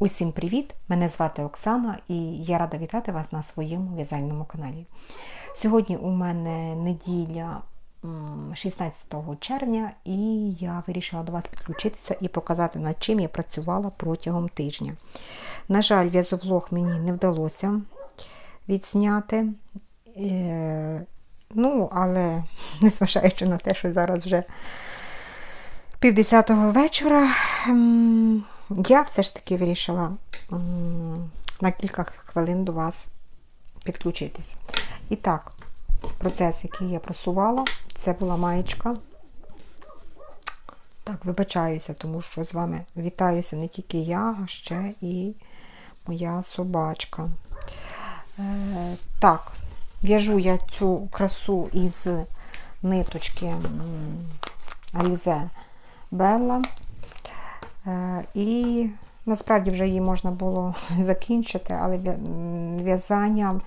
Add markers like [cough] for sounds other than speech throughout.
Усім привіт! Мене звати Оксана і я рада вітати вас на своєму в'язальному каналі. Сьогодні у мене неділя 16 червня, і я вирішила до вас підключитися і показати, над чим я працювала протягом тижня. На жаль, в'язовлог мені не вдалося відзняти. Е, ну, але [laughs] незважаючи на те, що зараз вже півдесятого вечора. Я все ж таки вирішила на кілька хвилин до вас підключитись. І так, процес, який я просувала, це була маєчка. Так, вибачаюся, тому що з вами вітаюся не тільки я, а ще і моя собачка. Е, так, в'яжу я цю красу із ниточки м, Alize Bella. Е, І насправді вже її можна було [laughs] закінчити, але в'язання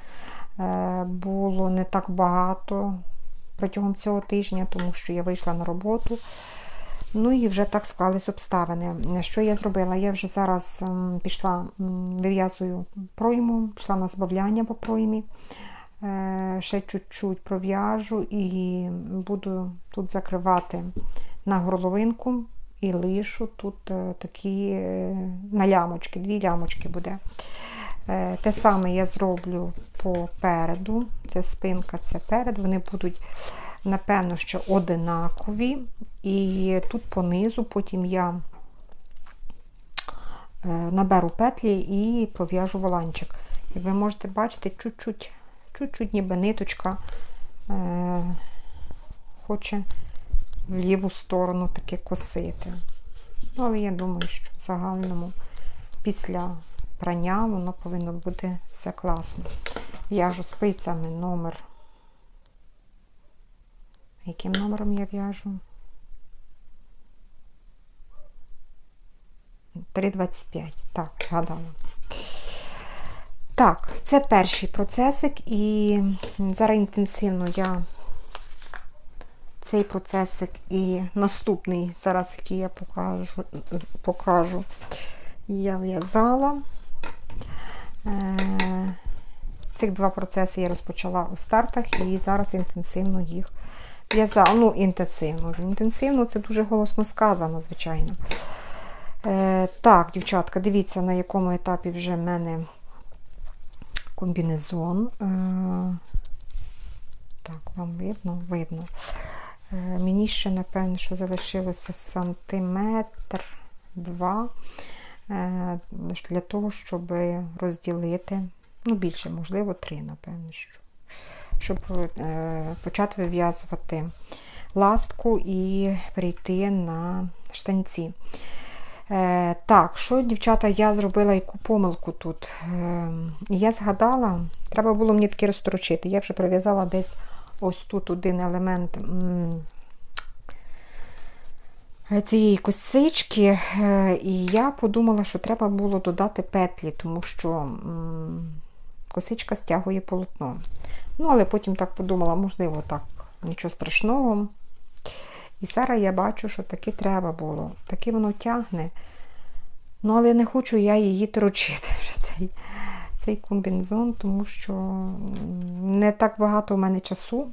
е, було не так багато протягом цього тижня, тому що я вийшла на роботу. Ну і вже так склались обставини. Що я зробила? Я вже зараз пішла, вив'язую пройму, пішла на збавляння по проймі. Е, Ще чуть-чуть пров'яжу і буду тут закривати на горловинку і лишу тут е, такі е, на лямочки, дві лямочки буде. Е, Те саме я зроблю попереду. Це спинка, це перед. Вони будуть, напевно, що одинакові. І тут понизу, потім я наберу петлі і пров'яжу воланчик. Як ви можете бачити, чуть-чуть, чуть-чуть ніби ниточка хоче в ліву сторону таки косити. Ну, але я думаю, що в загальному після прання воно повинно бути все класно. В'яжу спицями номер. Яким номером я в'яжу? 3,25. Так, згадала. Так, це перший процесик, і зараз інтенсивно я цей процесик і наступний, зараз який я покажу, покажу я в'язала. Е, Цих два процеси я розпочала у стартах і зараз інтенсивно їх в'язала. Ну, інтенсивно. Інтенсивно це дуже голосно сказано, звичайно. Е, Так, дівчатка, дивіться, на якому етапі вже в мене комбінезон. Е, Так, вам видно? Видно. Е, Мені ще, напевно, що залишилося сантиметр два е, для того, щоб розділити, ну, більше, можливо, три, напевно, що. Щоб е, почати вив'язувати ластку і перейти на штанці. Так, що, дівчата, я зробила яку помилку тут. Я згадала, треба було мені таки розторочити. Я вже прив'язала десь ось тут один елемент цієї косички, е, і я подумала, що треба було додати петлі, тому що косичка стягує полотно. Ну, але потім так подумала, можливо, так, нічого страшного. І зараз я бачу, що таки треба було. Таки воно тягне. Ну, але не хочу я її торочити вже цей, цей комбінезон, тому що не так багато в мене часу.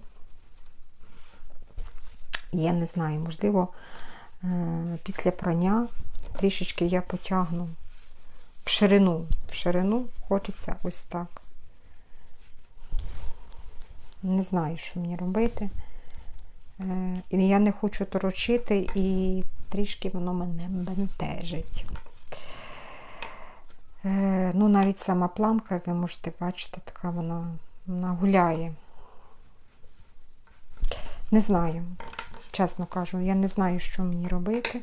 Я не знаю, можливо, е, після прання трішечки я потягну в ширину. В ширину хочеться ось так. Не знаю, що мені робити. Е, я не хочу торочити, і трішки воно мене бентежить. Е, Ну, навіть сама пламка, як ви можете бачити, така вона, вона гуляє. Не знаю, чесно кажу, я не знаю, що мені робити.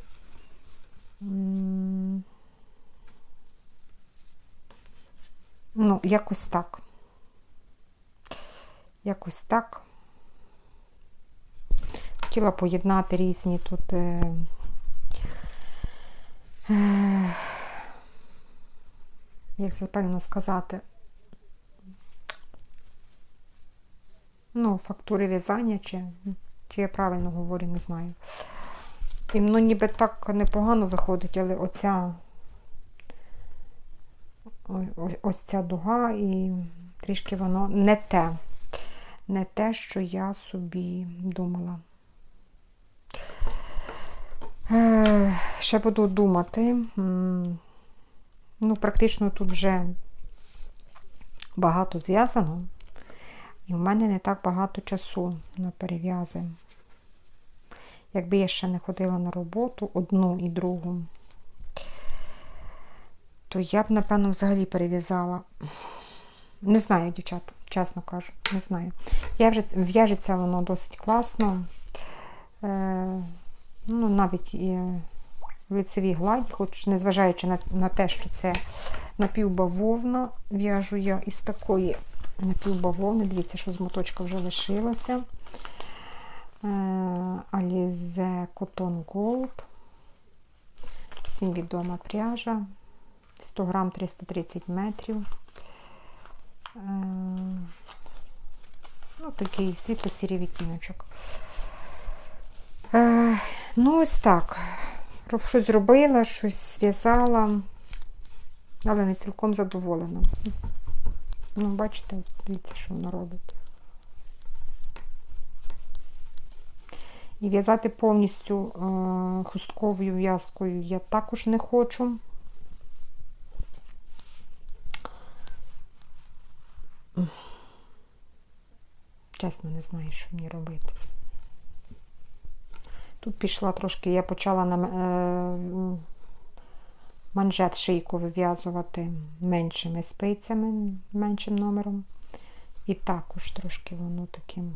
Ну, якось так. Якось так. Хотіла поєднати різні тут. Е, е, як це правильно сказати? Ну, фактури в'язання, чи, чи я правильно говорю, не знаю. І воно ніби так непогано виходить, але оця ось, ця дуга, і трішки воно не те. Не те, що я собі думала. Е, ще буду думати. Ну, практично тут вже багато зв'язано. І в мене не так багато часу на перев'язи. Якби я ще не ходила на роботу одну і другу, то я б, напевно, взагалі перев'язала. Не знаю, дівчата, чесно кажу, не знаю. Я вже в'яжеться воно досить класно. Е, ну, навіть і в лицевій гладі, хоч незважаючи на, на те, що це напівбавовна, в'яжу я із такої напівбавовни. Дивіться, що з моточка вже лишилося. Е, Alize Cotton Gold. Всім відома пряжа. 100 грам 330 метрів. Е, Ну, такий світло-сірий відтіночок. Е, ну, ось так. Щось зробила, щось зв'язала, але не цілком задоволена. Ну, бачите, дивіться, що воно робить. І в'язати повністю е, хустковою в'язкою я також не хочу. Чесно, не знаю, що мені робити. Тут пішла трошки, я почала на е, манжет шийку вив'язувати меншими спицями, меншим номером. І також трошки воно таким.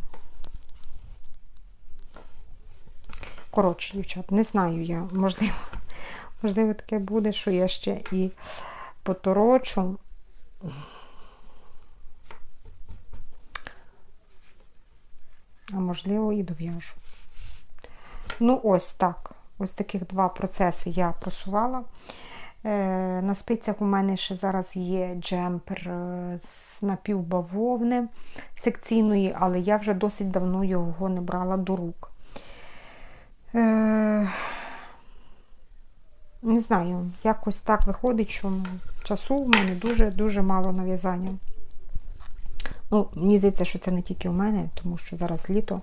Коротше, дівчат, не знаю я, можливо, можливо, таке буде, що я ще і поторочу. А можливо, і дов'яжу. Ну, ось так. Ось таких два процеси я просувала. Е, на спицях у мене ще зараз є джемпер е, з напівбавовни секційної, але я вже досить давно його не брала до рук. Е, не знаю, якось так виходить, що часу в мене дуже-дуже мало на в'язання. Ну, мені здається, що це не тільки у мене, тому що зараз літо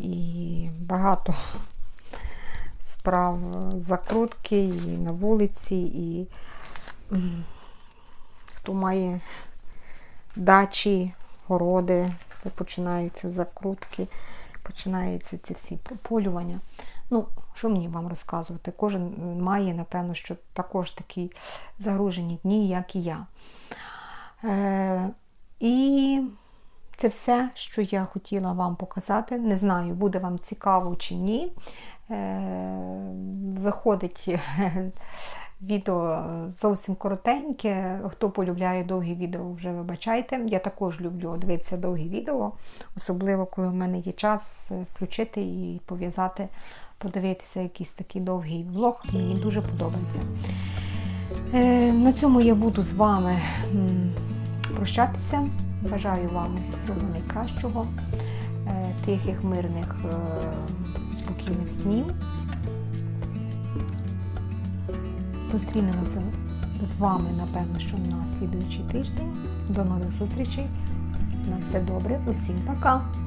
і багато справ закрутки і на вулиці, і хто має дачі, городи, це починаються закрутки, починаються ці всі полювання. Ну, що мені вам розказувати? Кожен має, напевно, що також такі загружені дні, як і я. Е, і це все, що я хотіла вам показати. Не знаю, буде вам цікаво чи ні. Е, Виходить [laughs] відео зовсім коротеньке. Хто полюбляє довгі відео, вже вибачайте. Я також люблю дивитися довгі відео, особливо, коли в мене є час включити і пов'язати, подивитися якийсь такий довгий влог. Мені дуже подобається. Е, На цьому я буду з вами прощатися. Бажаю вам всього найкращого, е, тихих, мирних, е, спокійних днів. Зустрінемося з вами, напевно, що на слідуючий тиждень. До нових зустрічей. На все добре, усім пока!